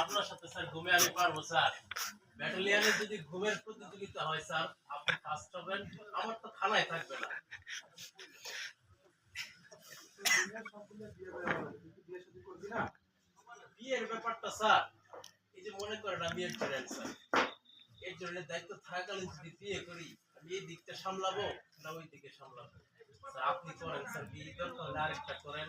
আপনার সাথে স্যার ঘুমে আমি পারব, স্যার। ব্যাটালিয়ানে যদি ঘুমের প্রতিযোগিতা হয়, স্যার, আপনি ফার্স্ট হবেন আমার তো খানায় থাকবে না। বিয়ের ব্যাপারটা, স্যার, এই যে মনে করেন আমি একজন স্যার। এর জন্য দায়িত্ব থাকাকালীন যদি বিয়ে করি, আমি এই দিকটা সামলাবো না ওই দিকে সামলাবো? আপনি করেন, স্যার, বিয়ে দরকার হলে আরেকটা করেন।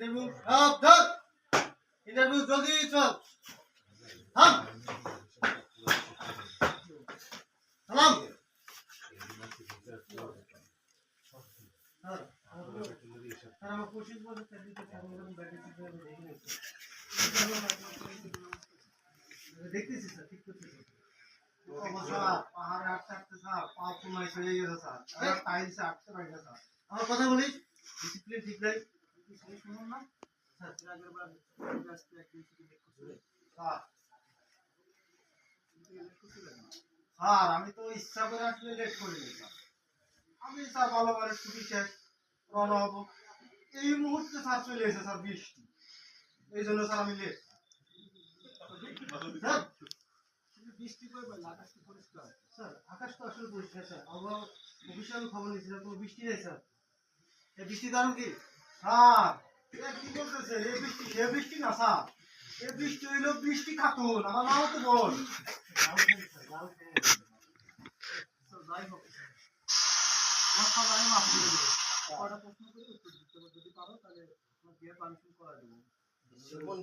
ইন্টারভিউ আপ ধর ইন্টারভিউ জলদি চল থাম সালাম স্যার স্যার আমার পঁচিশ বছর চাকরি করতে আমি এরকম ব্যাটারি ঠিক করে দেখে নিয়েছি দেখতেছি স্যার ঠিক করতেছি পাহাড়ে হাঁটতে হাঁটতে স্যার পা পুনাই হয়ে গেছে স্যার এই! টাইলসে হাঁটতে পারি না স্যার আমার কথা বলিস ডিসিপ্লিন ঠিক নাই শুনুন না আমি তো করে করে ছুটি শেষ, রওনা হব। এই মুহূর্তে স্যার চলে এসেছে, স্যার বৃষ্টি। এই জন্য স্যার আমি লেট বৃষ্টি করবে না আকাশ কি পরিষ্কার। স্যার, আকাশ তো আসলে পরিষ্কার, স্যার। আবহাওয়া খবর বৃষ্টি নেই, স্যার। এই বৃষ্টির কারণ কি? স্যার এ কি বৃষ্টি বৃষ্টি না স্যার। এই বৃষ্টি হইল বৃষ্টি খাতুন আমার তো বল।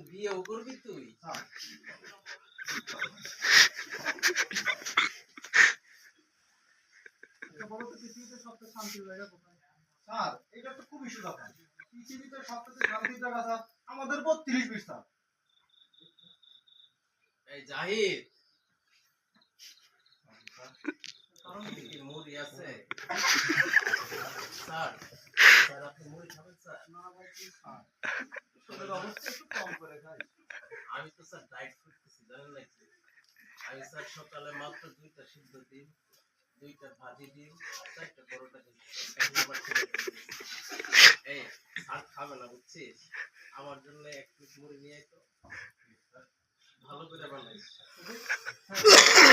বিয়েও করবি তুই? স্যার এটা তো খুবই সোজা আমাদের বত্রিশ বিশ স্যার খাই আমি তো স্যার ডায়েট আমি স্যার সকালে মাত্র দুইটা সিদ্ধ ডিম, দুইটা ভাজি ডিম, চারটা পরোটা ডিম এখন আবার ছেড়ে দিয়েছি। এই স্যার খাবে না বুঝছিস আমার জন্য এক পিস মুড়ি নিয়ে আয় তো ভালো করে বানাই স্যার নিরাপত্তা কিছু চলছে না। স্যার বত্রিশ মিনিট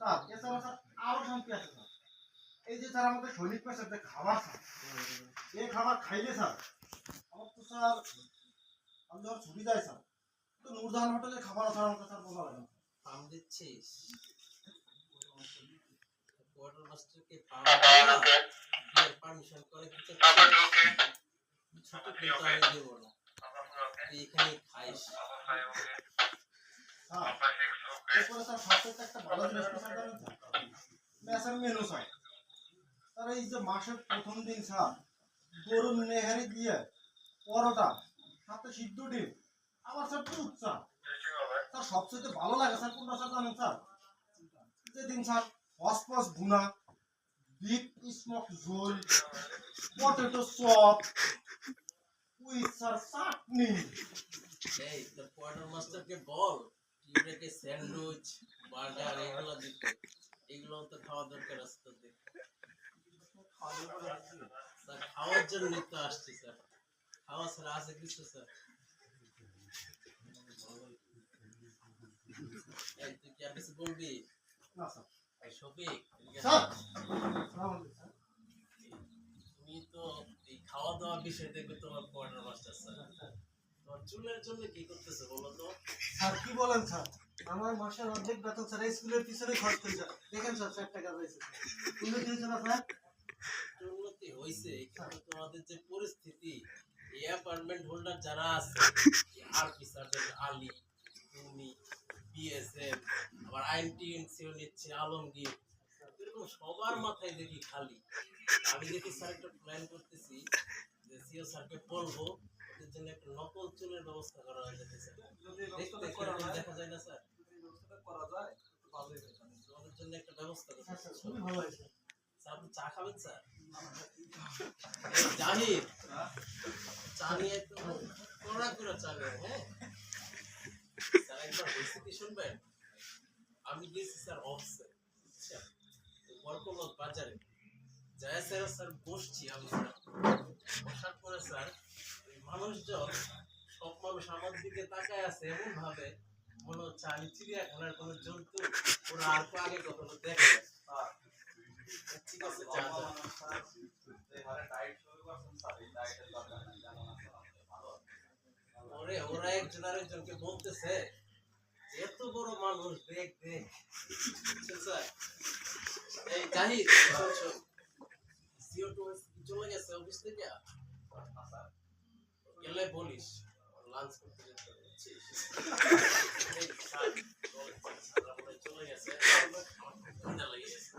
স্যার এছাড়া স্যার আরও শান্তি আছে স্যার। এই যে স্যার আমাদের সৈনিক পেশার যে খাবার স্যার এই খাবার খাইলে স্যার আমার তো স্যার আমি যখন ছুটি যাই স্যার। তো নূরজাহান খাবার স্যার আমাকে স্যার লাগে না। পাম দিচ্ছিস? কোয়ার্টার মাস্টারকে পাম দিয়ে পারমিশন করে দিতে ছোট কিন্তু আমি দেবো না। তুই এখানে খাইস। স্যার এরপরে স্যার সবথেকে একটা ভালো জিনিস sir sir menu sir sir এই যে মাসের প্রথম দিন স্যার গরুর নেহারি দিয়ে পরোটা সাথে সিদ্ধ ডিম আবার স্যার দুধ চা স্যার সবচেয়ে ভালো লাগে স্যার কোনটা স্যার জানেন স্যার যেদিন স্যার ফসফস ভুনা বিগ স্মোক ঝোল পটেটো চপ উইথ স্যার চাটনি এই তো কোয়ার্টার মাস্টারকে বল। স্যান্ডউইচ বার্গার এগুলো দিতে এগুলো তো খাওয়া দরকার আছে তোদের স্যার খাওয়ার জন্য তো আসছি স্যার। খাওয়া ছাড়া আছে কিছু স্যার? তুই কি আর কিছু বলবি? তুমি তো এই খাওয়া দাওয়ার বিষয় দেখবে তোমার কোয়ার্টার মাস্টার স্যার। চুলের জন্য কি করতেছে বলো তো? স্যার কি বলেন স্যার? আমার মাসের অর্ধেক বেতন স্যার স্কুলের পিছনে খরচ করে স্যার দেখেন স্যার ষাট টাকা পাইছে উন্নতি হয়েছে না স্যার? উন্নতি হয়েছে কিন্তু তোমাদের যে পরিস্থিতি এই অ্যাপার্টমেন্ট হোল্ডার যারা আছে আরপি সার্জেন্ট আলী তুমি বিএসএফ আবার আইনটিএনসিও নিচ্ছে আলমগীর এরকম সবার মাথায় দেখি খালি। আমি দেখি স্যার একটা প্ল্যান করতেছি যে সিও স্যারকে বলব জন্য একটা নকল চুলের ব্যবস্থা করা হয়ে যেতেছে দেখতে দেখা যায় না স্যার? তোমাদের জন্য একটা ব্যবস্থা স্যার স্যার। করতেছি খুবই ভালো হয়েছে। স্যার আপনি চা খাবেন স্যার? চা নিয়ে একটু কড়া করে চা হ্যাঁ? স্যার একবার রেসিপি শুনবেন? আমি গেছি স্যার অফসে বাজারে। যায় স্যার স্যার বসছি আমি স্যার। বসার পরে স্যার মানুষজন সব মানুষ আমার দিকে তাকায় আছে এমন ভাবে মনে হচ্ছে আমি চিড়িয়াখানার কোনো জন্তু ওরা আর আগে কখনো দেখে। ঠিক ওরে ওরা একজন আরেকজনকে বলতেছে এত বড় মানুষ দেখ দেখ বুঝছেন স্যার এই জাহিদ শোন, শোন। CO2 কি চলে গেছে অফিস থেকে লাঞ্চ করতে চলে গেছে আমার ঠান্ডা লেগে গেছে